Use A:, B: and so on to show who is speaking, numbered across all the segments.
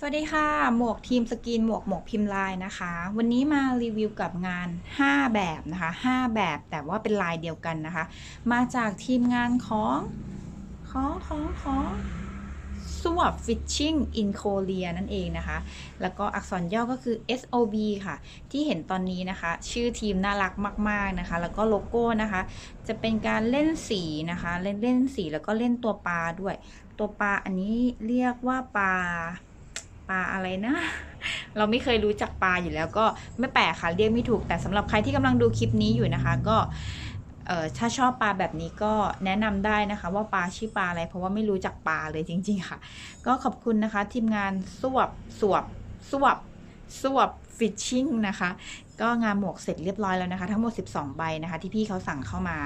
A: สวัสดีค่ะ หมวกทีมสกินหมวกหมวกพิมพ์ลายนะคะ วันนี้มารีวิวกับงาน 5 แบบนะคะ 5 แบบแต่ว่าเป็นลายเดียวกันนะคะ มาจากทีมงานของของของของสว p Fishing in Korea นั่นเองนะคะ แล้วก็อักษรย่อก็คือ SOB ค่ะ ที่เห็นตอนนี้นะคะ ชื่อทีมน่ารักมาก ๆนะคะ แล้วก็โลโก้นะคะ จะเป็นการเล่นสีนะคะ เล่นเล่นสีแล้วก็เล่นตัวปลาด้วย ตัวปลาอันนี้เรียกว่าปลา ปลาอะไรนะ เราไม่เคยรู้จักปลาอยู่แล้วก็ไม่แปลกค่ะเรียกไม่ถูกแต่สำหรับใครที่กำลังดูคลิปนี้อยู่นะคะ ก็ถ้าชอบปลาแบบนี้ก็แนะนำได้นะคะ ว่าปลาชื่อปลาอะไร เพราะว่าไม่รู้จักปลาเลยจริง ๆ ค่ะ ก็ขอบคุณนะคะ ทีมงานสวบสวบสวบสวบฟิชชิ่งนะคะ ก็งานหมวกเสร็จเรียบร้อยแล้วนะคะ ทั้งหมด 12 ใบนะคะ ที่พี่เขาสั่งเข้ามา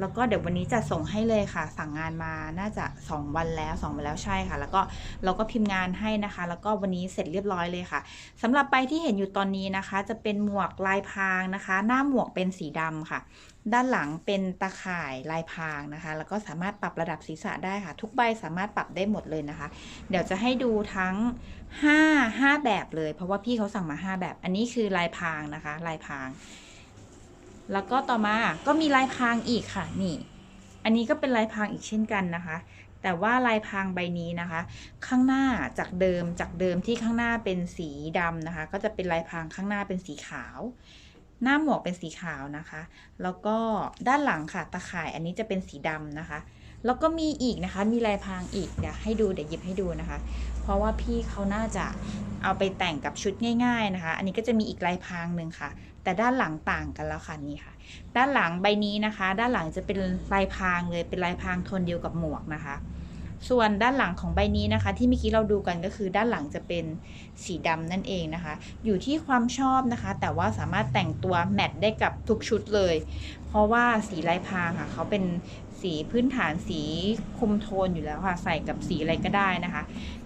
A: แล้วก็เดี๋ยววันนี้จะส่งให้เลยค่ะ สั่งงานมาน่าจะ 2 วันแล้ว 2 วันแล้วใช่ค่ะ แล้วก็เราก็พิมพ์งานให้นะคะ แล้วก็วันนี้เสร็จเรียบร้อยเลยค่ะสำหรับใบที่เห็นอยู่ตอนนี้นะคะ จะเป็นหมวกลายพรางนะคะ หน้าหมวกเป็นสีดำค่ะ ด้านหลังเป็นตาข่ายลายพรางนะคะ แล้วก็สามารถปรับระดับศีรษะได้ค่ะ ทุกใบสามารถปรับได้หมดเลยนะคะ เดี๋ยวจะให้ดูทั้ง 5 5 แบบเลย เพราะว่าพี่เขาสั่งมา 5 แบบ อันนี้คือลายพรางนะคะลายพราง แล้วก็ต่อมาก็มีลายพรางอีกค่ะนี่ อันนี้ก็เป็นลายพรางอีกเช่นกันนะคะ แต่ว่าลายพรางใบนี้นะคะ ข้างหน้าจากเดิมจากเดิมที่ข้างหน้าเป็นสีดำนะคะ ก็จะเป็นลายพรางข้างหน้าเป็นสีขาว หน้าหมวกเป็นสีขาวนะคะ แล้วก็ด้านหลังค่ะตาข่ายอันนี้จะเป็นสีดำนะคะ แล้วก็มีอีกนะคะ มีลายพรางอีก เดี๋ยวให้ดู เดี๋ยวหยิบให้ดูนะคะ เพราะว่าพี่เขาน่าจะเอาไปแต่งกับชุดง่ายๆนะคะ อันนี้ก็จะมีอีกลายพรางหนึ่งค่ะ แต่ด้านหลังต่างกันแล้วค่ะนี่ค่ะ ด้านหลังใบนี้นะคะ ด้านหลังจะเป็นลายพรางเลย เป็นลายพรางโทนเดียวกับหมวกนะคะ ส่วนด้านหลังของใบนี้นะคะ ที่เมื่อกี้เราดูกันก็คือด้านหลังจะเป็นสีดำนั่นเองนะคะ อยู่ที่ความชอบนะคะ แต่ว่าสามารถแต่งตัวแมทได้กับทุกชุดเลย เพราะว่าสีลายพรางค่ะเขาเป็นสีพื้นฐานสีคุมโทนอยู่แล้วค่ะ ใส่กับสีอะไรก็ได้นะคะ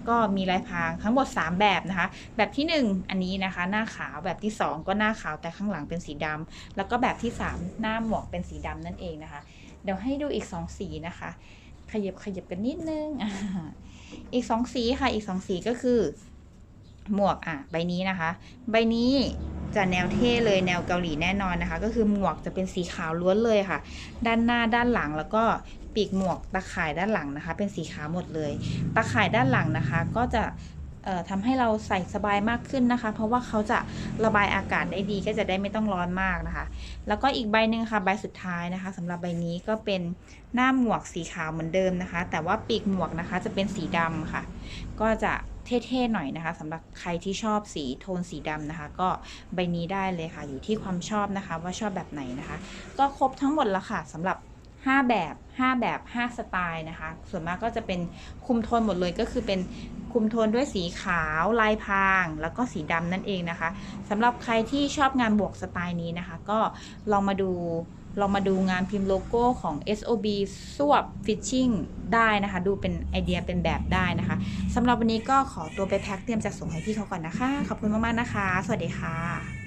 A: ก็มีลายพรางทั้งหมด 3 แบบนะคะ แบบที่ 1 อันนี้นะคะ หน้าขาวแบบที่ 2 ก็หน้าขาวแต่ข้างหลังเป็นสีดำแล้วก็แบบที่ 3 หน้าหมวกเป็นสีดำนั่นเองนะคะ เดี๋ยวให้ดูอีก 2 สีนะคะ ขยับขยับกันนิดนึงอีกสองสีค่ะ อีกสองสีก็คือ หมวกอะใบนี้นะคะ ใบนี้จะแนวเท่เลยแนวเกาหลีแน่นอนนะคะ ก็คือหมวกจะเป็นสีขาวล้วนเลยค่ะ ด้านหน้าด้านหลังแล้วก็ปีกหมวกตาข่ายด้านหลังนะคะ เป็นสีขาวหมดเลย ตาข่ายด้านหลังนะคะ ก็จะ ทำให้เราใส่สบายมากขึ้นนะคะ เพราะว่าเขาจะระบายอากาศได้ดีก็จะได้ไม่ต้องร้อนมากนะคะ แล้วก็อีกใบหนึ่งค่ะใบสุดท้ายนะคะสำหรับใบนี้ก็เป็นหน้าหมวกสีขาวเหมือนเดิมนะคะ แต่ว่าปีกหมวกนะคะจะเป็นสีดำค่ะ ก็จะเท่ๆหน่อยนะคะสำหรับใครที่ชอบสีโทนสีดำนะคะ ก็ใบนี้ได้เลยค่ะ อยู่ที่ความชอบนะคะ ว่าชอบแบบไหนนะคะ ก็ครบทั้งหมดแล้วค่ะสำหรับ 5 แบบ 5 แบบ 5 สไตล์นะคะ ส่วนมากก็จะเป็นคุมโทนหมดเลยก็คือเป็นคุมโทนด้วยสีขาวลายพราง แล้วก็สีดำนั่นเองนะคะสำหรับใครที่ชอบงานบวกสไตล์นี้นะคะ ก็ลองมาดูลองมาดูงานพิมพ์โลโก้ของ SOB สวบ Fishing ได้นะคะ ดูเป็นไอเดียเป็นแบบได้นะคะสำหรับวันนี้ก็ขอตัวไปแพ็คเตรียมจะส่งให้พี่เขาก่อนนะคะ ขอบคุณมาก ๆ นะคะ สวัสดีค่ะ